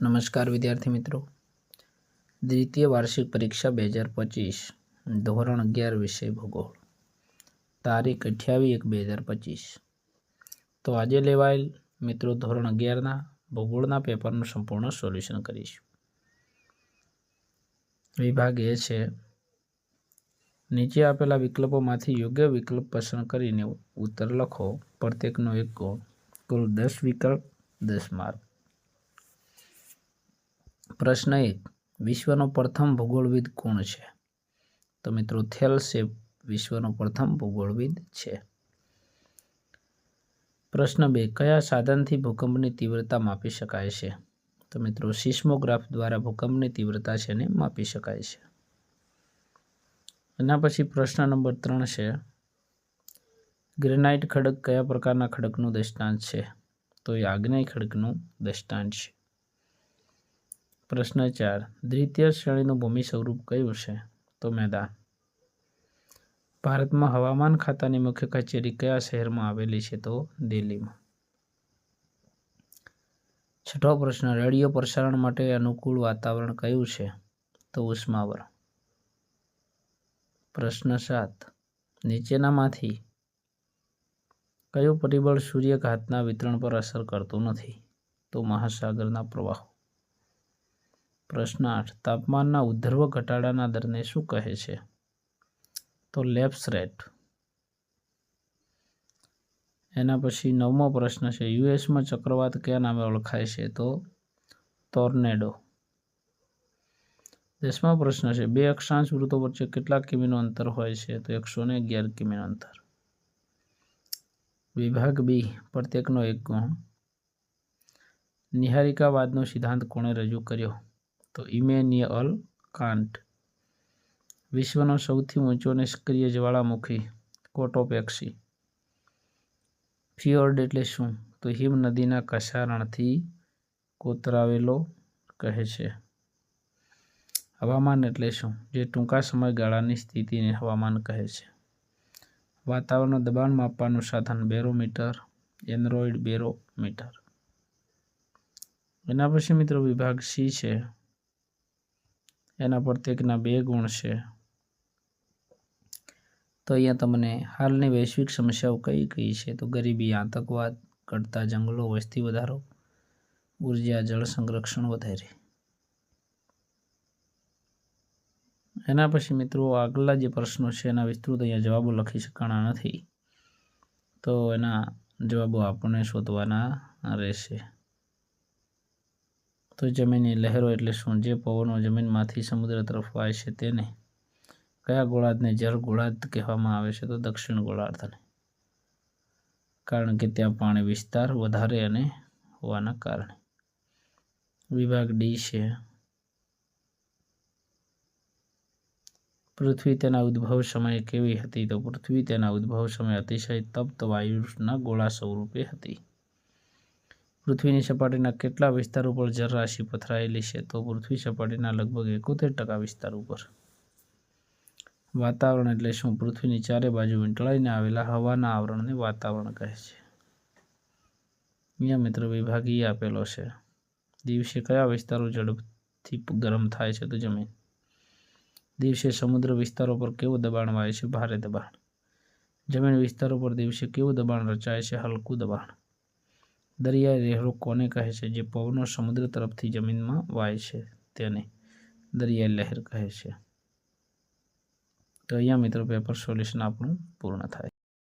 નમસ્કાર વિદ્યાર્થી મિત્રો. દ્વિતીય વાર્ષિક પરીક્ષા બે હજાર પચીસ, ધોરણ અગિયાર વિષય ભૂગોળ. તારીખ અઠ્યાવીસ એક બે હજાર પચીસ. તો આજે લેવાયેલ મિત્રો ધોરણ અગિયારના ભૂગોળના પેપરનું સંપૂર્ણ સોલ્યુશન કરીશું. વિભાગ એ છે, નીચે આપેલા વિકલ્પોમાંથી યોગ્ય વિકલ્પ પસંદ કરીને ઉત્તર લખો. પ્રત્યેકનો એક ગુણ કુલ દસ વિકલ્પ, દસ માર્ક. પ્રશ્ન એક વિશ્વનો પ્રથમ ભૂગોળવિદ કોણ છે? તો મિત્રો થેલસેપ વિશ્વનો પ્રથમ ભૂગોળવિદ છે. પ્રશ્ન બે, કયા સાધનથી ભૂકંપની તીવ્રતા માપી શકાય છે? તો મિત્રો, સિસ્મોગ્રાફ દ્વારા ભૂકંપની તીવ્રતા છે ને માપી શકાય છે. એના પછી પ્રશ્ન નંબર ત્રણ છે, ગ્રેનાઇટ ખડક કયા પ્રકારના ખડકનું દ્રષ્ટાંત છે? તો એ આગ્નેય ખડકનું દ્રષ્ટાંત છે. પ્રશ્ન ચાર. દ્વિતીય શ્રેણીનું ભૂમિ સ્વરૂપ કયું છે? તો મેદાન ભારતમાં હવામાન ખાતાની મુખ્ય કચેરી કયા શહેરમાં આવેલી છે? તો દિલ્હીમાં. છઠ્ઠો પ્રશ્ન, રેડિયો પ્રસારણ માટે અનુકૂળ વાતાવરણ કયું છે? તો ઉષ્માવર. પ્રશ્ન સાત. નીચેનામાંથી કયું પરિબળ સૂર્યઘાતના વિતરણ પર અસર કરતું નથી? તો મહાસાગરના પ્રવાહો. પ્રશ્ન આઠ, તાપમાનના ઉદ્ધર્વ ઘટાડાના દરને શું કહે છે? તો લેપ્સ રેટ એના પછી નવમો પ્રશ્ન છે, યુએસમાં ચક્રવાત કયા નામે ઓળખાય છે? તો ટોર્નેડો. દસમો પ્રશ્ન છે, બે અક્ષાંશ વૃત્તો વચ્ચે કેટલા કિમીનું અંતર હોય છે? તો એકસો ને અગિયાર કિમીનું અંતર. વિભાગ બી, પ્રત્યેકનો એક ગુણ. નિહારિકાવાદનો સિદ્ધાંત કોણે રજૂ કર્યો? તો ઇમેન્યુઅલ કાન્ટ. વિશ્વનો સૌથી ઊંચો નિષ્ક્રિય જ્વાળામુખી કોટોપેક્સી ફિયોર્ડ એટલે શું? તો હિમ નદીના કસારણથી કોતરાવેલો કહે છે. હવામાન એટલે શું? જે ટૂંકા સમયગાળાની સ્થિતિને હવામાન કહે છે. વાતાવરણનું દબાણ માપવાનું સાધન બેરોમીટર, એન્ડ્રોઇડ બેરોમીટર. એના પછી મિત્રો વિભાગ સી છે. એના પ્રત્યેકના બે ગુણ છે. તો અહીંયા તમને હાલની વૈશ્વિક સમસ્યાઓ કઈ કઈ છે? તો ગરીબી, આતંકવાદ ઘટતા જંગલો વસ્તી વધારો, ઊર્જા, જળ સંરક્ષણ વધારે. એના પછી મિત્રો આગલા જે પ્રશ્નો છે એના વિસ્તૃત અહીંયા જવાબો લખી શકાણા નથી. તો એના જવાબો આપણને શોધવાના રહેશે. તો જમીનની લહેરો એટલે શું? જે પવનો જમીનમાંથી સમુદ્ર તરફ વાય છે તેને કયા ગોળાર્ધને જળ ગોળાર્ધ કહેવામાં આવે છે? તો દક્ષિણ ગોળાર્ધને. કારણ કે ત્યાં પાણી વિસ્તાર વધારે અને હોવાના કારણે. વિભાગ ડી છે. પૃથ્વી તેના ઉદ્ભવ સમયે કેવી હતી? તો પૃથ્વી તેના ઉદ્ભવ સમયે અતિશય તપ્ત વાયુના ગોળા સ્વરૂપે હતી. પૃથ્વીની સપાટીના કેટલા વિસ્તાર ઉપર જળરાશિ પથરાયેલી છે? તો પૃથ્વી સપાટીના લગભગ એકોતેર ટકા વિસ્તાર ઉપર. વાતાવરણ એટલે શું? પૃથ્વીની ચારે બાજુ વીંટળાઈને આવેલા હવાના આવરણને વાતાવરણ કહે છે. અહીંયા મિત્રો વિભાગીય આપેલો છે. દિવસે કયા વિસ્તારો ઝડપથી ગરમ થાય છે તો જમીન? દિવસે સમુદ્ર વિસ્તારો પર કેવું દબાણ વાય છે? ભારે દબાણ. જમીન વિસ્તારો પર દિવસે કેવું દબાણ રચાય છે? હલકું દબાણ. દરિયાઈ લહેરો કોને કહે છે? જે પવનો સમુદ્ર તરફથી જમીનમાં વાય છે, તેને દરિયાઈ લહેર કહે છે. તો અહીંયા મિત્રો પેપર સોલ્યુશન આપણું પૂર્ણ થાય.